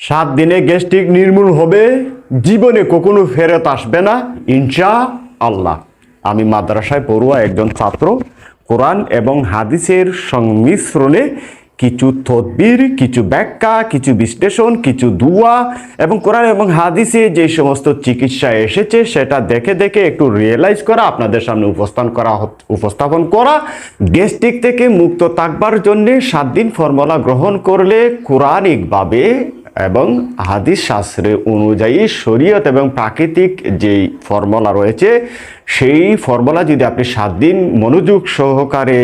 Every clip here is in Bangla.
সাত দিনে গ্যাস্ট্রিক নির্মূল হবে, জীবনে কখনো ফেরত আসবে না ইনশা আল্লাহ আমি মাদ্রাসায় পড়ুয়া একজন ছাত্র, কোরআন এবং হাদিসের সংমিশ্রণে কিছু তদবির, কিছু ব্যাখ্যা, কিছু বিশ্লেষণ, কিছু দুয়া এবং কোরআন এবং হাদিসে যে সমস্ত চিকিৎসা এসেছে সেটা দেখে দেখে একটু রিয়েলাইজ করা, আপনাদের সামনে উপস্থান করা, উপস্থাপন করা, গ্যাস্ট্রিক থেকে মুক্ত থাকবার জন্যে সাত দিন ফর্মুলা গ্রহণ করলে কোরআনিকভাবে এবং হাদিস শাস্ত্রে অনুযায়ী শরীয়ত এবং প্রাকৃতিক যেই ফর্মুলা রয়েছে, সেই ফর্মুলা যদি আপনি সাত দিন মনোযোগ সহকারে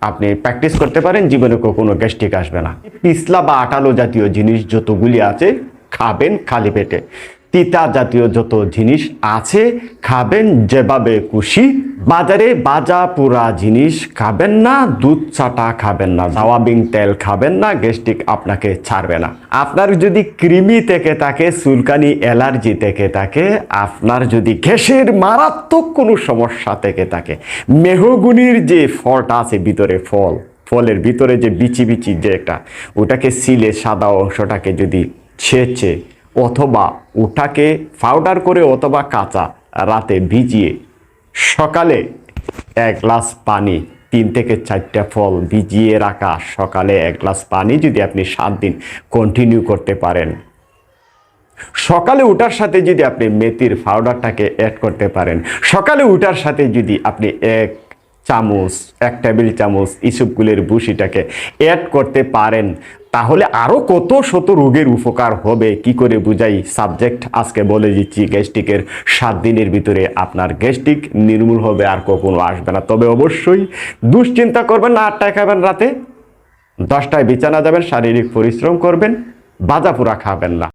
আপনি প্র্যাকটিস করতে পারেন, জীবনে কখনো গ্যাস্ট্রিক আসবে না। পিছলা বা আটালো জাতীয় জিনিস যতগুলি আছে, খাবেন খালি পেটে। তিতা জাতীয় যত জিনিস আছে, খাবেন যেভাবে খুশি বাজারে বাজা পুরা জিনিস খাবেন না, দুধ চাটা খাবেন না জাওয়াবিং তেল খাবেন না, গ্যাস্ট্রিক আপনাকে ছাড়বে না। আপনার যদি কৃমি থেকে থাকে, চুলকানি, অ্যালার্জি থেকে থাকে, আপনার যদি গ্যাসের মারাত্মক কোনো সমস্যা থেকে থাকে, মেহগুনির যে ফলটা আছে ভিতরে ফল, ফলের ভিতরে যে বিচি বিচি যে একটা, ওটাকে সিলে সাদা অংশটাকে যদি ছেঁচে অথবা ওটাকে পাউডার করে অথবা কাঁচা রাতে ভিজিয়ে সকালে এক গ্লাস পানি, তিন থেকে চারটা ফল ভিজিয়ে রাখা। সকালে এক গ্লাস পানি যদি আপনি সাত দিন কন্টিনিউ করতে পারেন। সকালে উঠার সাথে যদি আপনি মেথির পাউডারটাকে অ্যাড করতে পারেন। সকালে উঠার সাথে যদি আপনি এক চামচ, এক টেবিল চামচ ইসবগুলের বুসিটাকে অ্যাড করতে পারেন। তাহলে আরও কত শত রোগের উপকার হবে? কি করে বুঝাই? সাবজেক্ট আজকে বলে দিচ্ছি, গ্যাস্ট্রিকের সাত দিনের ভিতরে আপনার গ্যাস্ট্রিক নির্মূল হবে আর কখনো আসবে না। তবে অবশ্যই দুশ্চিন্তা করবেন না, আটটায় খাবেন রাতে। দশটায় বিছানা যাবেন, শারীরিক পরিশ্রম করবেন, বাজাপুরা খাবেন না।